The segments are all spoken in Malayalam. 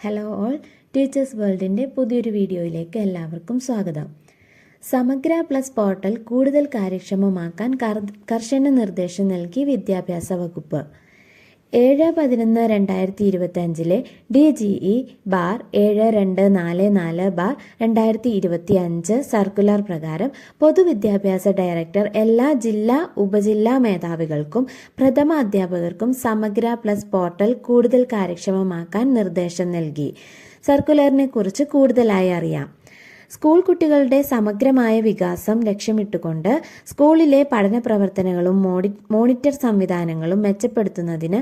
ഹലോ ഓൾ ടീച്ചേഴ്സ് വേൾഡിന്റെ പുതിയൊരു വീഡിയോയിലേക്ക് എല്ലാവർക്കും സ്വാഗതം. സമഗ്ര പ്ലസ് പോർട്ടൽ കൂടുതൽ കാര്യക്ഷമമാക്കാൻ കർ- കർശന നിർദ്ദേശം നൽകി വിദ്യാഭ്യാസ വകുപ്പ്. ഏഴ് പതിനൊന്ന് രണ്ടായിരത്തി ഇരുപത്തി അഞ്ചിലെ ഡി ജി ഇ ബാർ ഏഴ് രണ്ട് നാല് നാല് ബാർ രണ്ടായിരത്തി ഇരുപത്തി അഞ്ച് സർക്കുലർ പ്രകാരം പൊതുവിദ്യാഭ്യാസ ഡയറക്ടർ എല്ലാ ജില്ലാ ഉപജില്ലാ മേധാവികൾക്കും പ്രഥമ അധ്യാപകർക്കും സമഗ്ര പ്ലസ് പോർട്ടൽ കൂടുതൽ കാര്യക്ഷമമാക്കാൻ നിർദ്ദേശം നൽകി. സർക്കുലറിനെ കുറിച്ച് കൂടുതലായി അറിയാം. സ്കൂൾ കുട്ടികളുടെ സമഗ്രമായ വികാസം ലക്ഷ്യമിട്ടുകൊണ്ട് സ്കൂളിലെ പഠന പ്രവർത്തനങ്ങളും മോഡി മോണിറ്റർ സംവിധാനങ്ങളും മെച്ചപ്പെടുത്തുന്നതിന്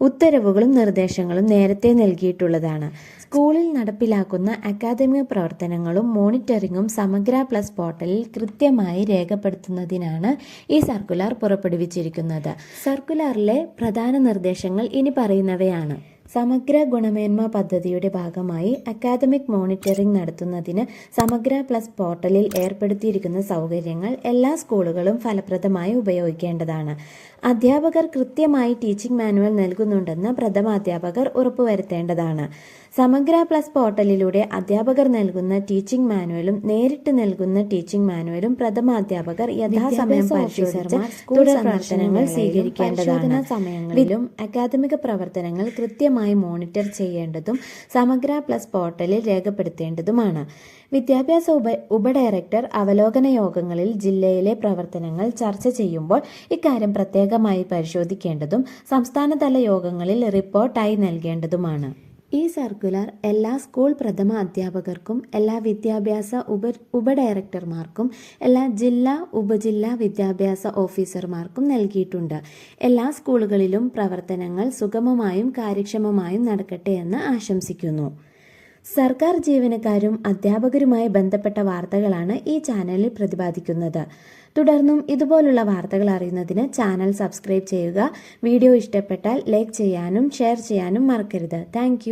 ഉത്തരവുകളും നിർദ്ദേശങ്ങളും നേരത്തെ നൽകിയിട്ടുള്ളതാണ്. സ്കൂളിൽ നടപ്പിലാക്കുന്ന അക്കാദമിക പ്രവർത്തനങ്ങളും മോണിറ്ററിങ്ങും സമഗ്ര പ്ലസ് പോർട്ടലിൽ കൃത്യമായി രേഖപ്പെടുത്തുന്നതിനാണ് ഈ സർക്കുലർ പുറപ്പെടുവിച്ചിരിക്കുന്നത്. സർക്കുലറിലെ പ്രധാന നിർദ്ദേശങ്ങൾ ഇനി പറയുന്നവയാണ്. സമഗ്ര ഗുണമേന്മ പദ്ധതിയുടെ ഭാഗമായി അക്കാദമിക് മോണിറ്ററിംഗ് നടത്തുന്നതിന് സമഗ്ര പ്ലസ് പോർട്ടലിൽ ഏർപ്പെടുത്തിയിരിക്കുന്ന സൗകര്യങ്ങൾ എല്ലാ സ്കൂളുകളും ഫലപ്രദമായി ഉപയോഗിക്കേണ്ടതാണ്. അധ്യാപകർ കൃത്യമായി ടീച്ചിംഗ് മാനുവൽ നൽകുന്നുണ്ടെന്ന് പ്രഥമാധ്യാപകർ ഉറപ്പുവരുത്തേണ്ടതാണ്. സമഗ്ര പ്ലസ് പോർട്ടലിലൂടെ അധ്യാപകർ നൽകുന്ന ടീച്ചിംഗ് മാനുവലും നേരിട്ട് നൽകുന്ന ടീച്ചിംഗ് മാനുവലും പ്രഥമാധ്യാപകർ യഥാസമയം പരിശോധിച്ച് തുടർ പ്രവർത്തനങ്ങൾ സ്വീകരിക്കേണ്ടതാണ്. സമയങ്ങളിലും അക്കാദമിക പ്രവർത്തനങ്ങൾ കൃത്യമായി മോണിറ്റർ ചെയ്യേണ്ടതും സമഗ്ര പ്ലസ് പോർട്ടലിൽ രേഖപ്പെടുത്തേണ്ടതുമാണ്. വിദ്യാഭ്യാസ ഉപ ഉപഡയറക്ടർ അവലോകന യോഗങ്ങളിൽ ജില്ലയിലെ പ്രവർത്തനങ്ങൾ ചർച്ച ചെയ്യുമ്പോൾ ഇക്കാര്യം പ്രത്യേകമായി പരിശോധിക്കേണ്ടതും സംസ്ഥാനതല യോഗങ്ങളിൽ റിപ്പോർട്ടായി നൽകേണ്ടതുമാണ്. ഈ സർക്കുലർ എല്ലാ സ്കൂൾ പ്രഥമ അധ്യാപകർക്കും എല്ലാ വിദ്യാഭ്യാസ ഉപ ഉപഡയറക്ടർമാർക്കും എല്ലാ ജില്ലാ ഉപജില്ലാ വിദ്യാഭ്യാസ ഓഫീസർമാർക്കും നൽകിയിട്ടുണ്ട്. എല്ലാ സ്കൂളുകളിലും പ്രവർത്തനങ്ങൾ സുഗമമായും കാര്യക്ഷമമായും നടക്കട്ടെ എന്ന് ആശംസിക്കുന്നു. സർക്കാർ ജീവനക്കാരും അധ്യാപകരുമായി ബന്ധപ്പെട്ട വാർത്തകളാണ് ഈ ചാനലിൽ പ്രതിപാദിക്കുന്നത്. തുടർന്നും ഇതുപോലുള്ള വാർത്തകൾ അറിയുന്നതിന് ചാനൽ സബ്സ്ക്രൈബ് ചെയ്യുക. വീഡിയോ ഇഷ്ടപ്പെട്ടാൽ ലൈക്ക് ചെയ്യാനും ഷെയർ ചെയ്യാനും മറക്കരുത്. താങ്ക്